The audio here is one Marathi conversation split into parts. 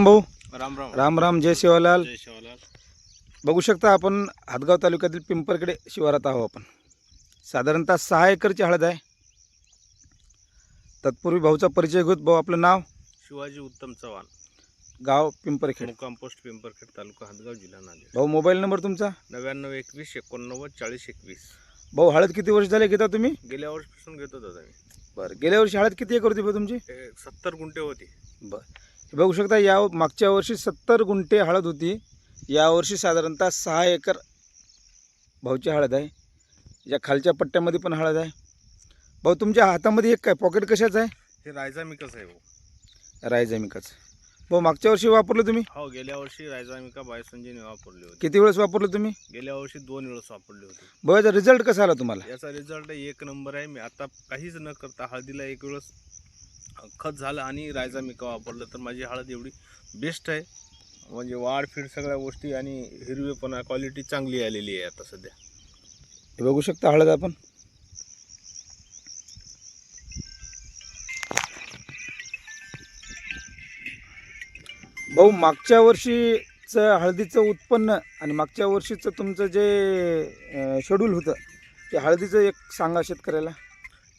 भाऊ? राम राम. राम राम जय शिवालाल. जय शिवलाल. बघू शकता आपण हातगाव तालुक्यातील पिंपरकडे शिवारात आहोत आपण. साधारणतः सहा एकरची हळद आहे. तत्पूर्वी भाऊचा परिचय घेत भाऊ आपलं नाव? शिवाजी उत्तम चव्हाण. गाव पिंपरखेड. मुक्काम पोस्ट पिंपरखेड तालुका हातगाव जिल्हा नांदेड. भाऊ मोबाईल नंबर तुमचा? नव्याण्णव एकवीस एकोणनव्वद चाळीस एकवीस. भाऊ हळद किती वर्ष झाले घेता तुम्ही? गेल्या वर्षीपासून घेतो दादा मी. बरं गेल्या वर्षी हळद किती एकर होती भाऊ तुमची? सत्तर गुंठे होती. बरं. बघू शकता या मागच्या वर्षी सत्तर गुंठे हळद होती. यावर्षी साधारणतः सहा एकर भाऊची हळद आहे. या खालच्या पट्ट्यामध्ये पण हळद आहे. भाऊ तुमच्या हातामध्ये एक काय पॉकेट कशाचं आहे? हे रायझामिकच आहे भाऊ. रायझॅमिकाचं. भाऊ मागच्या वर्षी वापरलं तुम्ही? हो गेल्या वर्षी रायझामिका बायोसंजीने वापरली होती. किती वेळेस वापरलं तुम्ही? गेल्या वर्षी दोन वेळेस वापरली होती. भाऊ याचा रिझल्ट कसा आला तुम्हाला? याचा रिझल्ट एक नंबर आहे. मी आता काहीच न करता हळदीला एक वेळेस खत झालं आणि रायचा मिका वापरलं तर माझी हळद एवढी बेस्ट आहे. म्हणजे वाढफीड सगळ्या गोष्टी आणि हिरवेपणा क्वालिटी चांगली आलेली आहे आता सध्या. हे बघू शकता हळद आपण? भाऊ मागच्या वर्षीचं हळदीचं उत्पन्न आणि मागच्या वर्षीचं तुमचं जे शेड्यूल होतं ते हळदीचं एक सांगा शेतकऱ्याला.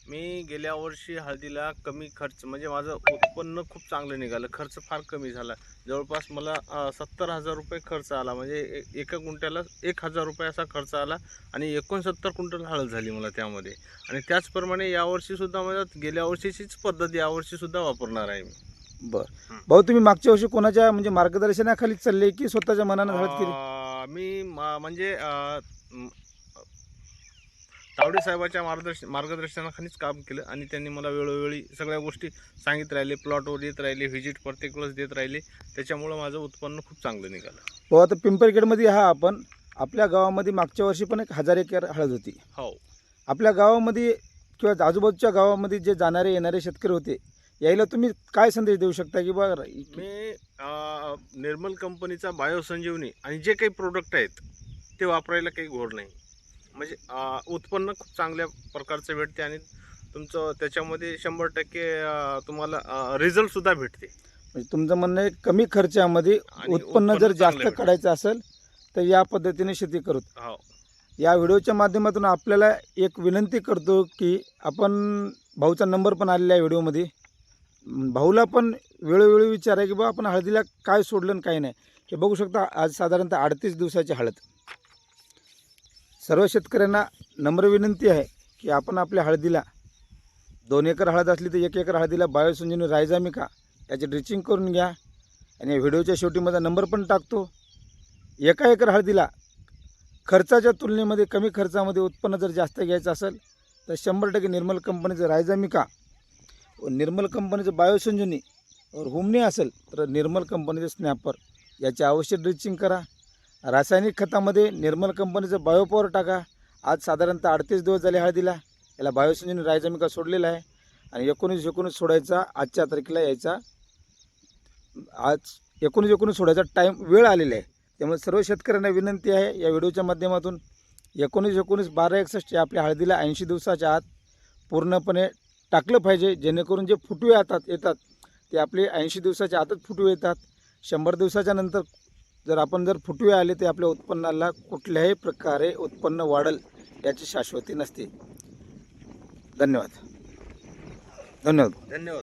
मी गेल्या वर्षी हळदीला कमी खर्च म्हणजे माझं उत्पन्न खूप चांगलं निघालं. खर्च फार कमी झाला. जवळपास मला सत्तर हजार रुपये खर्च आला. म्हणजे ए- एका गुंठ्याला एक हजार रुपये असा खर्च आला आणि एकोणसत्तर क्विंटल हळद झाली मला त्यामध्ये. आणि त्याचप्रमाणे यावर्षीसुद्धा मला गेल्या वर्षीचीच पद्धत यावर्षीसुद्धा वापरणार आहे मी. बरं. भाऊ तुम्ही मागच्या वर्षी कोणाच्या म्हणजे मार्गदर्शनाखाली चालले की स्वतःच्या मनानं हळद केली? अं, मी म्हणजे तावडे साहेबाच्या मार्गदर्शन मार्गदर्शनाखालीच काम केलं आणि त्यांनी मला वेळोवेळी सगळ्या गोष्टी सांगित राहिले प्लॉटवर देत राहिले व्हिजिट प्रत्येक वेळेस देत राहिले. त्याच्यामुळं माझं उत्पन्न खूप चांगलं निघालं. भाऊ आता पिंपरखेडमध्ये हा आपण आपल्या गावामध्ये मागच्या वर्षी पण एक हजार एकर हळद होती. हो. आपल्या गावामध्ये किंवा आजूबाजूच्या गावामध्ये जे जाणारे येणारे शेतकरी होते यायला तुम्ही काय संदेश देऊ शकता की बा मी अं, निर्मल कंपनीचा बायोसंजीवनी आणि जे काही प्रोडक्ट आहेत ते वापरायला काही घोर नाही. म्हणजे उत्पन्न खूप चांगल्या प्रकारचं भेटते आणि तुमचं त्याच्यामध्ये शंभर टक्के तुम्हाला रिझल्टसुद्धा भेटते. म्हणजे तुमचं म्हणणं आहे कमी खर्चामध्ये उत्पन्न जर जास्त काढायचं असेल तर या पद्धतीने शेती करू. हो. या व्हिडिओच्या माध्यमातून आपल्याला एक विनंती करतो की आपण भाऊचा नंबर पण आलेला आहे व्हिडिओमध्ये. भाऊला पण वेळोवेळी विचार आहे की बा आपण हळदीला काय सोडलं आणि काय नाही? हे बघू शकता आज साधारणतः अडतीस दिवसाची हळद. सर्व शेतकऱ्यांना नम्र विनंती आहे की आपण आपल्या हळदीला दोन एकर हळद असली तर एक एकर हळदीला बायोसंजीवनी रायझामिका याची ड्रिचिंग करून घ्या. आणि या व्हिडिओच्या शेवटी माझा नंबर पण टाकतो. एका एकर हळदीला खर्चाच्या तुलनेमध्ये कमी खर्चामध्ये उत्पन्न जर जास्त घ्यायचं असेल तर शंभर टक्के निर्मल कंपनीचं रायझामिका व निर्मल कंपनीचं बायोसंजीवनी और हुमणी असेल तर निर्मल कंपनीचं स्नॅपर. याची अवश्य ड्रिचिंग करा. रासायनिक खतामध्ये निर्मल कंपनीचं बायोपॉवर टाका. आज साधारणतः अडतीस दिवस झाले हळदीला. याला बायोसिंजन रायजमिका सोडलेला आहे. आणि एकोणीस एकोणीस सोडायचा आजच्या तारखेला यायचा. आज एकोणीस एकोणीस सोडायचा टाईम वेळ आलेला आहे. त्यामुळे सर्व शेतकऱ्यांना विनंती आहे या व्हिडिओच्या माध्यमातून एकोणीस एकोणीस बारा एकसष्ट या आपल्या हळदीला ऐंशी दिवसाच्या आत पूर्णपणे टाकलं पाहिजे जेणेकरून जे फुटवे आतात येतात ते आपले ऐंशी दिवसाच्या आतच फुटवे येतात. शंभर दिवसाच्या नंतर जर आपण जर फुटवे आले ते आपल्या उत्पन्नाला कुठल्याही प्रकारे उत्पन्न वाढल याची शाश्वती नसते. धन्यवाद. धन्यवाद. धन्यवाद.